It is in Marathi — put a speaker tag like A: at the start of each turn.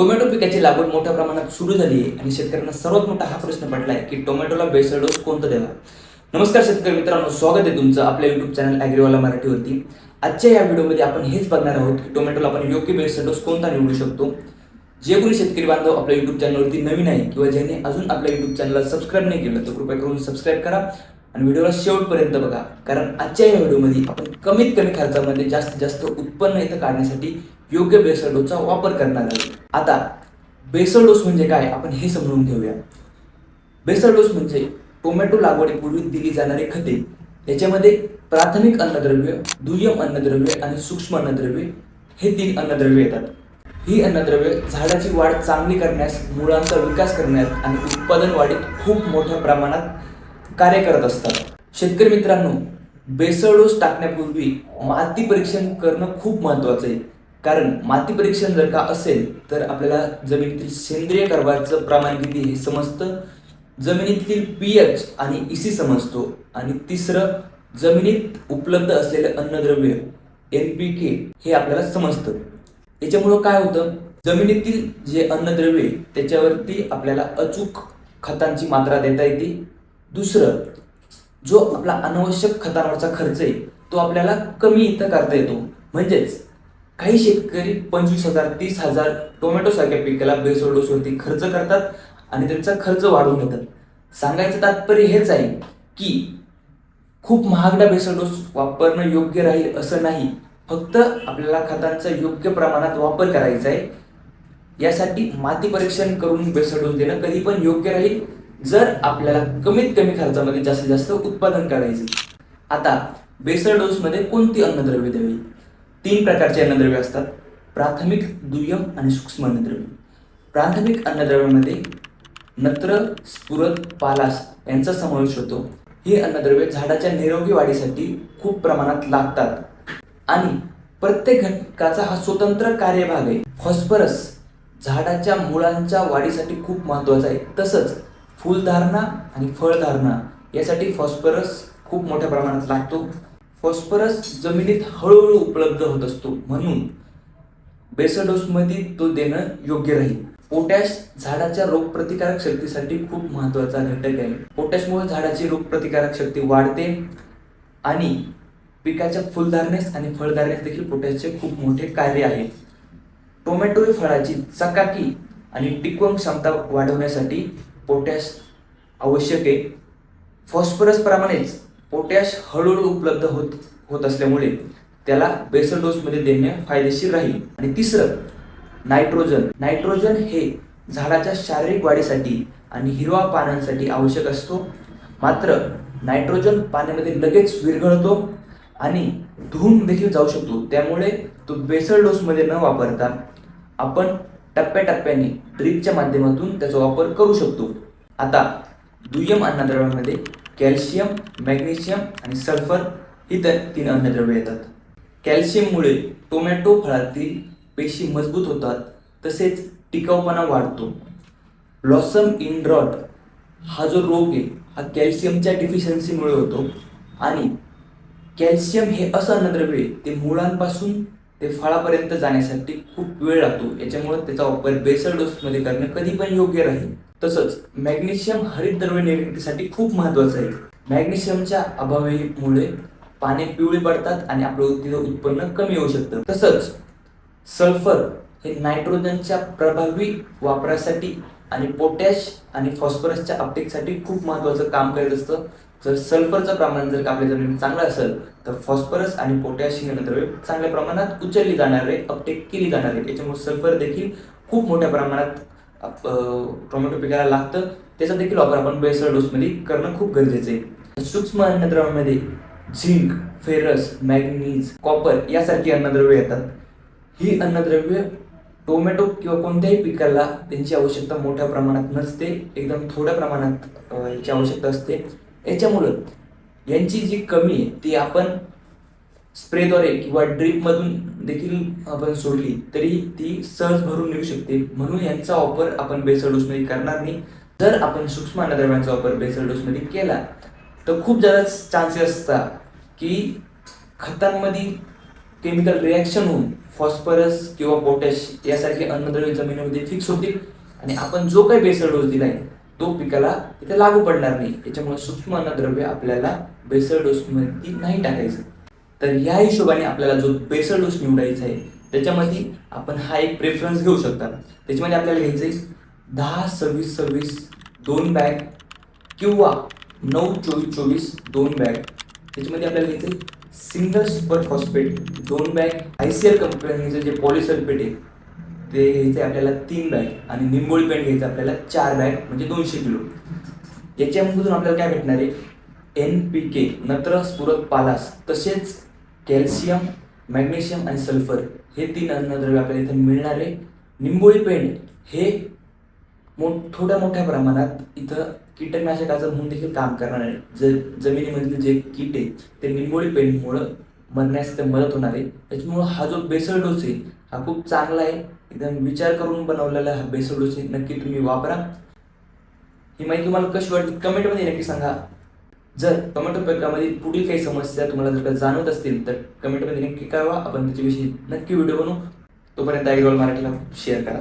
A: टोमॅटो पिकाची लागवड मोठ्या प्रमाणात सुरू झाली आहे आणि शेतकऱ्यांना सर्वात मोठा हा प्रश्न पडला आहे की टोमॅटोला बेसळ डोस कोणता द्यावा? नमस्कार शेतकरी मित्रांनो स्वागत आहे तुमचं आपल्या युट्यूब चॅनल ॲग्रीवाला मराठीवरती. आजच्या या व्हिडिओमध्ये आपण हेच बघणार आहोत की टोमॅटोला आपण योग्य बेसळ डोस कोणता निवडू शकतो? जे कोणी शेतकरी बांधव आपल्या युट्यूब चॅनलवरती नवीन आहे किंवा ज्याने अजून आपल्या युट्यूब चॅनलला सबस्क्राईब नाही केलं तर कृपया करून सबस्क्राईब करा आणि व्हिडिओला शेवटपर्यंत बघा. कारण आजच्या या व्हिडिओमध्ये आपण कमीत कमी खर्चामध्ये जास्तीत जास्त उत्पन्न इथं काढण्यासाठी योग्य बेसल डोसचा वापर करणार आहोत. आता बेसळ डोस म्हणजे काय? आपण हे समजून घेऊया. बेसळ डोस म्हणजे टोमॅटो लागवडीपूर्वी दिली जाणारी खते. याच्यामध्ये प्राथमिक अन्नद्रव्य दुय्यम अन्नद्रव्य आणि सूक्ष्म अन्नद्रव्य हे तीन अन्नद्रव्य येतात. ही अन्नद्रव्य झाडाची वाढ चांगली करण्यास मुळांचा विकास करण्यास आणि उत्पादन वाढीत खूप मोठ्या प्रमाणात कार्य करत असतात. शेतकरी मित्रांनो बेसळ डोस टाकण्यापूर्वी माती परीक्षण करणं खूप महत्वाचं आहे. कारण माती परीक्षण जर का असेल तर आपल्याला जमिनीतील सेंद्रिय कर्बाचं प्रमाण किती हे समजतं? जमिनीतील पी एच आणि इसी समजतो. आणि तिसरं जमिनीत उपलब्ध असलेले अन्नद्रव्य एन पी के हे आपल्याला समजतं. याच्यामुळं काय होतं? जमिनीतील जे अन्नद्रव्य आहे, त्याच्यावरती आपल्याला अचूक खतांची मात्रा देता येते. दुसरं जो आपला अनावश्यक खतांवरचा खर्च आहे तो आपल्याला कमी इथं करता येतो. म्हणजेच काही शेतकरी पंचवीस हजार तीस हजार टोमॅटोसारख्या पिकाला बेसोड डोसवरती खर्च करतात आणि त्यांचा खर्च वाढवून घेतात सांगायचं तात्पर्य हेच आहे की खूप महागडा बेसोड डोस वापरणं योग्य राहील असं नाही. फक्त आपल्याला खतांचा योग्य प्रमाणात वापर करायचा आहे. यासाठी माती परीक्षण करून बेसोड डोस देणं कधी पण योग्य राहील जर आपल्याला कमीत कमी खर्चामध्ये जास्तीत जास्त उत्पादन करायचे आता बेसळ डोसमध्ये कोणती अन्नद्रव्ये द्यावी? तीन प्रकारचे अन्नद्रव्ये असतात. प्राथमिक दुय्यम आणि सूक्ष्म अन्नद्रव्य. प्राथमिक अन्नद्रव्यामध्ये नत्र स्फुरद पालास यांचा समावेश होतो. ही अन्नद्रव्ये झाडाच्या निरोगी वाढीसाठी खूप प्रमाणात लागतात. आणि प्रत्येक घटकाचा हा स्वतंत्र कार्यभाग आहे. फॉस्फरस झाडाच्या मुळांच्या वाढीसाठी खूप महत्त्वाचा आहे. तसंच फुलधारणा आणि फळधारणा यासाठी फॉस्फरस खूप मोठ्या प्रमाणात लागतो. फॉस्फरस जमिनीत हळूहळू उपलब्ध होत असतो. म्हणून बेसडोसमध्ये तो देणं योग्य राहील. पोटॅश झाडाच्या रोगप्रतिकारक शक्तीसाठी खूप महत्त्वाचा घटक आहे. पोटॅशमुळे झाडाची रोगप्रतिकारक शक्ती वाढते आणि पिकाच्या फुलधारणेस आणि फळधारणेस देखील पोटॅशचे खूप मोठे कार्य आहे. टोमॅटो ही फळाची चकाकी आणि टिकवण क्षमता वाढवण्यासाठी पोटॅश आवश्यक आहे. फॉस्फरसप्रमाणेच पोटॅश हळूहळू उपलब्ध होत होत असल्यामुळे त्याला बेसल डोसमध्ये देणे फायदेशीर राहील. आणि तिसरं नायट्रोजन. नायट्रोजन हे झाडाच्या शारीरिक वाढीसाठी आणि हिरवा पानांसाठी आवश्यक असतो. मात्र नायट्रोजन पाण्यामध्ये लगेच विरघळतो आणि धुवून देखील जाऊ शकतो. त्यामुळे तो बेसल डोसमध्ये न वापरता आपण टप्प्याटप्प्याने ड्रिपच्या माध्यमातून त्याचा वापर करू शकतो. आता दुय्यम अन्नद्रव्यामध्ये कॅल्शियम मॅग्नेशियम आणि सल्फर ही तर तीन अन्नद्रव्ये येतात. कॅल्शियममुळे टोमॅटो फळातील पेशी मजबूत होतात तसेच टिकाऊपणा वाढतो. ब्लॉसम इन ड्रॉट हा जो रोग आहे हा कॅल्शियमच्या डिफिशियन्सीमुळे होतो आणि कॅल्शियम हे असं अन्नद्रव्य आहे ते मुळांपासून ते फळापर्यंत जाण्यासाठी खूप वेळ लागतो. याच्यामुळे त्याचा वापर बेसल डोसमध्ये करणं कधी पण योग्य राहील. तसंच मॅग्नेशियम हरितद्रव्य निर्मितीसाठी खूप महत्वाचं आहे. मॅग्नेशियमच्या अभावीमुळे पाने पिवळी पडतात आणि आपलं तिथं उत्पन्न कमी होऊ शकतं. तसंच सल्फर हे नायट्रोजनच्या प्रभावी वापरासाठी आणि पोटॅश आणि फॉस्फरसच्या अपटेकसाठी खूप महत्त्वाचं काम करत असतं. जर सल्फरचं प्रमाण जर का आपल्या जमिनीत चांगलं असेल तर फॉस्फरस आणि पोटॅश ही चांगल्या प्रमाणात उचलली जाणार आहे अपटेक केली जाणार. आहे त्याच्यामुळे सल्फर देखील खूप मोठ्या प्रमाणात टोमॅटो पिकाला लागतं. त्याचा देखील वापर आपण बेसळ डोसमध्ये करणं खूप गरजेचं आहे. सूक्ष्म अन्नद्रव्यामध्ये झिंक फेरस मॅग्नीज कॉपर यासारखी अन्नद्रव्ये येतात. ही अन्नद्रव्य टोमॅटो किंवा कोणत्याही पिकाला त्यांची आवश्यकता मोठ्या प्रमाणात नसते. एकदम थोड्या प्रमाणात याची आवश्यकता असते. याच्यामुळं यांची जी कमी आहे ती आपण स्प्रेद्वारे किंवा ड्रीपमधून देखील आपण सोडली तरी ती सहज भरून निघू शकते. म्हणून यांचा वापर आपण बेसल डोसमध्ये करणार नाही. जर आपण सूक्ष्म अन्नद्रव्यांचा वापर बेसल डोसमध्ये केला तर खूप जास्त चान्सेस असतात की खतांमध्ये केमिकल रिॲक्शन होऊन फॉस्फरस किंवा पोटॅश यासारखे अन्नद्रव्य जमिनीमध्ये फिक्स होतील. आणि आपण जो काही बेसळ डोस दिला आहे तो पिकाला तिथे लागू पडणार नाही. त्याच्यामुळे सूक्ष्म अन्नद्रव्य आपल्याला बेसळ डोसमध्ये नाही टाकायचं. तर या हिशोबाने आपल्याला जो बेसळ डोस निवडायचा आहे त्याच्यामध्ये आपण हा एक प्रेफरन्स घेऊ शकता. त्याच्यामध्ये आपल्याला घ्यायचं आहे दहा सव्वीस सव्वीस दोन बॅग किंवा नऊ चोवीस चोवीस दोन बॅग. त्याच्यामध्ये आपल्याला घ्यायचं आहे सिंगल सुपर फॉस्फेट दोन बॅग. आय सी एल कंपनीचं जे पॉलिसल्फेट आहे ते घ्यायचं आहे आपल्याला तीन बॅग आणि निंबोळी पेंट घ्यायचं आपल्याला चार बॅग म्हणजे दोनशे किलो. याच्यामधून आपल्याला काय भेटणार आहे? एन पी के नत्र स्फुरत पालास तसेच कॅल्शियम मॅग्नेशियम आणि सल्फर हे तीन अन्नद्रव्य आपल्याला इथं मिळणार. आहे निंबोळी पेंड हे मो थोड्या मोठ्या प्रमाणात इथं कीटकनाशकाचं म्हणून देखील काम करणार आहे. ज जमिनीमधील जे कीट आहे ते निंबोळी पेंडमुळं मरण्यास ते मदत होणार आहे. त्याच्यामुळं हा जो बेसळ डोस आहे हा खूप चांगला आहे. एकदम विचार करून बनवलेला हा बेसळ डोस आहे नक्की तुम्ही वापरा. ही माहिती तुम्हाला कशी वाटली कमेंटमध्ये नक्की सांगा. जर टोमॅटो पिकामध्ये पुढील काही समस्या तुम्हाला जर का जाणवत असतील तर कमेंटमध्ये नक्की कळवा. आपण त्याच्याविषयी नक्की व्हिडिओ बनवू. तोपर्यंत आयडिओल मराठीला शेअर करा.